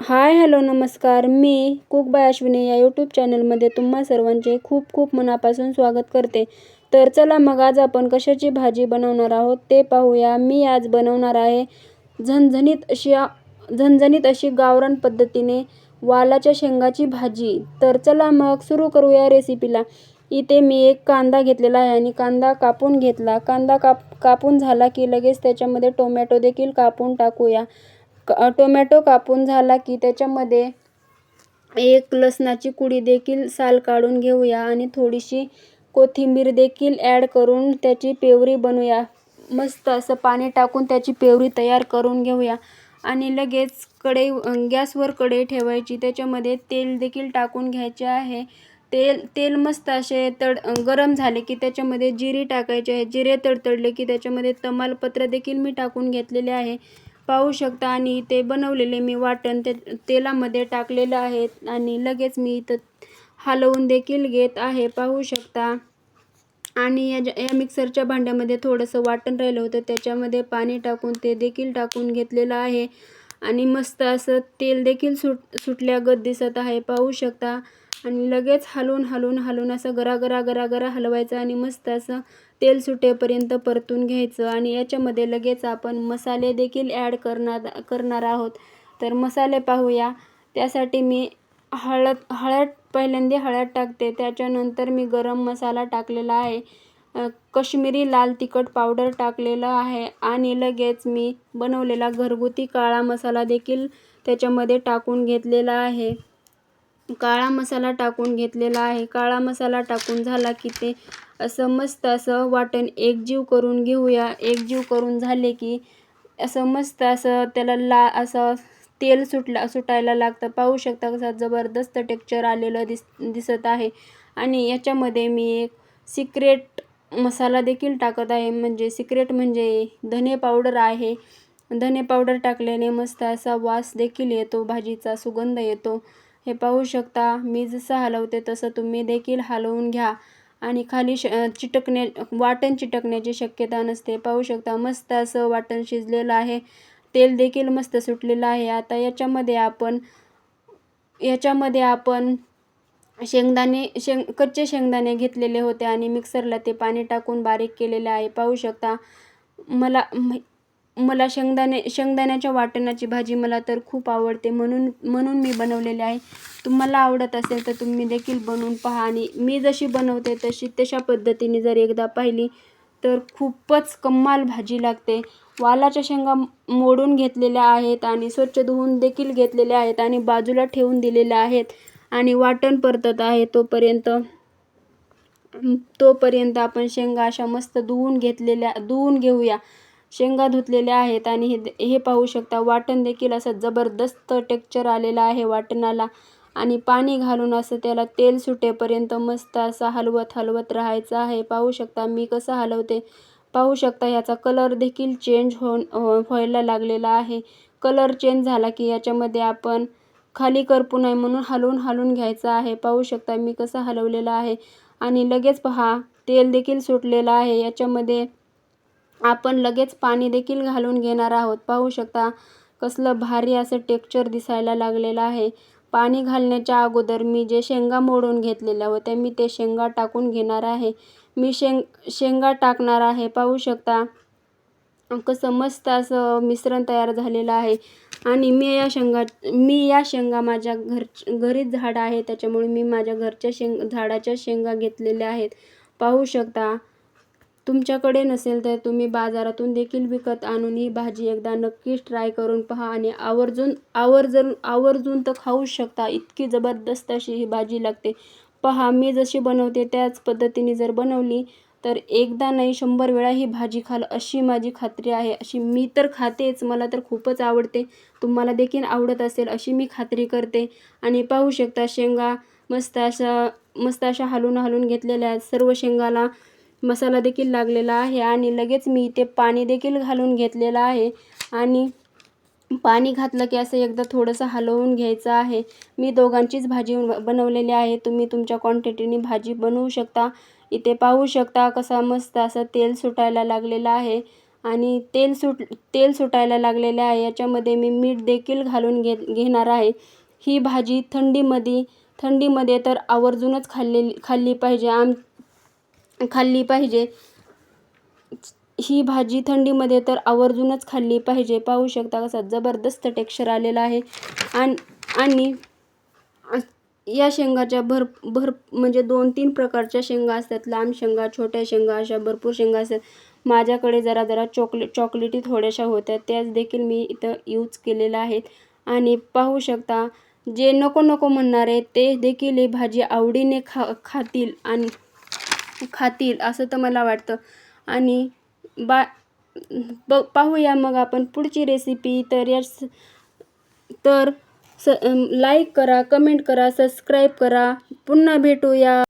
Hi hello नमस्कार. मी cook bye Ashwini या YouTube चॅनलमध्ये तुम्हा सर्वांचे खूप खूप मनापासून स्वागत करते. तर चला मग आज आपण कशाची भाजी बनवणार आहोत ते पाहूया. मी आज बनवणार आहे झणझणीत अशी झणझणीत अशी गावरान पद्धतीने वालाच्या शेंगाची भाजी. तर चला मग सुरू करूया रेसिपीला इथे मी एक कांदा घेतलेला आहे आणि कांदा कापून घेतला. कांदा काप कापून झाला की लगेच त्याच्यामध्ये टोमॅटो देखील कापून टाकूया. टोमॅटो कापून झाला की त्याच्यामध्ये एक लसणाची कुडी देखील साल काढून घेऊया आणि थोडीशी कोथिंबीर देखील ॲड करून त्याची पेवरी बनवूया. मस्त असं पाणी टाकून त्याची पेवरी तयार करून घेऊया. आणि लगेच कढई गॅसवर कढई ठेवायची. त्याच्यामध्ये तेल देखील टाकून घ्यायचे आहे. तेल तेल मस्त असे तड गरम झाले की त्याच्यामध्ये जिरे टाकायचे आहे. जिरे तडतडले की त्याच्यामध्ये तमालपत्र देखील मी टाकून घेतलेले आहे. पाहू शकता आणि ते बनवलेले मी वाटण ते तेलामध्ये टाकलेलं आहे आणि लगेच मी इथं हलवून देखील घेत आहे पाहू शकता. आणि या या मिक्सरच्या भांड्यामध्ये थोडंसं वाटण राहिलं होतं त्याच्यामध्ये पाणी टाकून ते देखील टाकून घेतलेलं आहे. आणि मस्त असं तेल देखील सुट सुटल्यागत दिसत आहे. पाहू शकता. आणि लगेच हलवून हलवून हलवून असं गरा गरा हलवायचं आणि मस्त असं तेल सुटेपर्यंत परतून घ्यायचं. आणि याच्यामध्ये लगेच आपण मसाले देखील ॲड करणार करणार आहोत. तर मसाले पाहूया. त्यासाठी मी हळद हळद पहिल्यांदा हळद टाकते. त्याच्यानंतर मी गरम मसाला टाकलेला आहे. कश्मीरी लाल तिखट पावडर टाकलेलं आहे आणि लगेच मी बनवलेला घरगुती काळा मसाला देखील त्याच्यामध्ये टाकून घेतलेला आहे. काळा मसाला टाकून घेतलेला आहे. काळा मसाला टाकून झाला की ते असं मस्त असं वाटण एकजीव करून घेऊया. एकजीव करून झाले की असं मस्त असं त्याला ला असं तेल सुटला सुटायला लागतं. पाहू शकता कसं जबरदस्त टेक्चर आलेलं दिस दिसत आहे. आणि याच्यामध्ये मी एक सिक्रेट मसाला देखील टाकत आहे. म्हणजे सिक्रेट म्हणजे धने पावडर आहे. धने पावडर टाकल्याने मस्त असा वास देखील येतो. भाजीचा सुगंध येतो. हे पाहू शकता मी जसं हलवते तसं तुम्ही देखील हलवून घ्या. आणि खाली श चिटकण्या वाटण चिटकण्याची शक्यता नसते. पाहू शकता मस्त असं वाटण शिजलेलं आहे. तेल देखील मस्त सुटलेलं आहे. आता याच्यामध्ये आपण याच्यामध्ये आपण शेंगदाणे शेंग कच्चे शेंगदाणे घेतलेले होते आणि मिक्सरला ते पाणी टाकून बारीक केलेले आहे. पाहू शकता मला मला शेंगदाणे शेंगदाण्याच्या वाटणाची भाजी मला तर खूप आवडते. म्हणून म्हणून मी बनवलेली आहे. तुम्हाला आवडत असेल तर तुम्ही देखील बनवून पहा आणि मी जशी बनवते तशी तशा पद्धतीने जर एकदा पाहिली तर खूपच कमाल भाजी लागते. वालाच्या शेंगा मोडून घेतलेल्या आहेत आणि स्वच्छ धुवून देखील घेतलेल्या आहेत आणि बाजूला ठेवून दिलेल्या आहेत. आणि वाटण परतत आहे तोपर्यंत तोपर्यंत आपण शेंगा अशा मस्त धुवून घेतलेल्या धुवून घेऊया. शेंगा धुतलेल्या आहेत आणि हे हे पाहू शकता वाटण देखील असं जबरदस्त टेक्चर आलेलं आहे वाटणाला. आणि पाणी घालून असं त्याला तेल सुटेपर्यंत मस्त असं हलवत हलवत राहायचं आहे. पाहू शकता मी कसं हलवते. पाहू शकता ह्याचा कलर देखील चेंज होऊन व्हायला लागलेला आहे. कलर चेंज झाला की याच्यामध्ये आपण खाली करपू नये म्हणून हलवून हलवून घ्यायचं आहे. पाहू शकता मी कसं हलवलेलं आहे. आणि लगेच पहा तेल देखील सुटलेलं आहे. याच्यामध्ये आपण लगेच पाणी देखील घालून घेणार आहोत. पाहू शकता कसलं भारी असं टेक्चर दिसायला लागलेलं आहे. पाणी घालण्याच्या अगोदर मी जे शेंगा मोडून घेतलेल्या होत्या मी ते शेंगा टाकून घेणार आहे. मी शेंग शेंगा टाकणार आहे. पाहू शकता कसं मस्त असं मिश्रण तयार झालेलं आहे. आणि मी या शेंगा मी या शेंगा माझ्या घर घरीच झाड आहे त्याच्यामुळे मी माझ्या घरच्या शेंग झाडाच्या शेंगा घेतलेल्या आहेत. पाहू शकता तुमच्याकडे नसेल तर तुम्ही बाजारातून देखील विकत आणून ही भाजी एकदा नक्कीच ट्राय करून पहा आणि आवर्जून आवर्जून आवर्जून तर खाऊ शकता. इतकी जबरदस्त अशी ही भाजी लागते. पहा मी जशी बनवते त्याच पद्धतीने जर बनवली तर एकदा नाही शंभर वेळा ही भाजी खाल अशी माझी खात्री आहे. अशी मी तर खातेच मला तर खूपच आवडते. तुम्हाला देखील आवडत असेल अशी मी खात्री करते. आणि पाहू शकता शेंगा मस्त अशा मस्त अशा हलून हलून घेतलेल्या सर्व शेंगाला मसाला देखील लागलेला आहे आणि लगेच मी इथे पाणी देखील घालून घेतलेलं आहे. आणि पाणी घातलं की असं एकदा थोडंसं हलवून घ्यायचं आहे. मी दोघांचीच भाजी बनवलेली आहे. तुम्ही तुमच्या क्वांटिटीने भाजी बनवू शकता. इथे पाहू शकता कसा मस्त असं तेल सुटायला लागलेलं आहे. आणि तेल सुट तेल सुटायला लागलेले आहे. याच्यामध्ये मी मीठ देखील घालून घे घेणार आहे. ही भाजी थंडीमध्ये थंडीमध्ये तर आवर्जूनच खाल्लेली खाल्ली पाहिजे. आम खाल्ली पाहिजे. ही भाजी थंडीमध्ये तर आवर्जूनच खाल्ली पाहिजे. पाहू शकता कसा जबरदस्त टेक्स्चर आलेला आहे. आणि आणि या शेंगाच्या भर भर म्हणजे दोन तीन प्रकारच्या शेंगा असतात. लांब शेंगा छोट्या शेंगा अशा भरपूर शेंगा असतात. माझ्याकडे जरा जरा चॉकले चॉकलेटी थोड्याशा होत्या. त्याच देखील मी इथं यूज केलेल्या आहेत. आणि पाहू शकता जे नको नको म्हणणारे ते देखील ही भाजी आवडीने खा खातील आणि खातील असं तर मला वाटतं. आणि बा ब पाहूया मग आपण पुढची रेसिपी तर या तर स लाईक करा कमेंट करा सबस्क्राईब करा. पुन्हा भेटूया.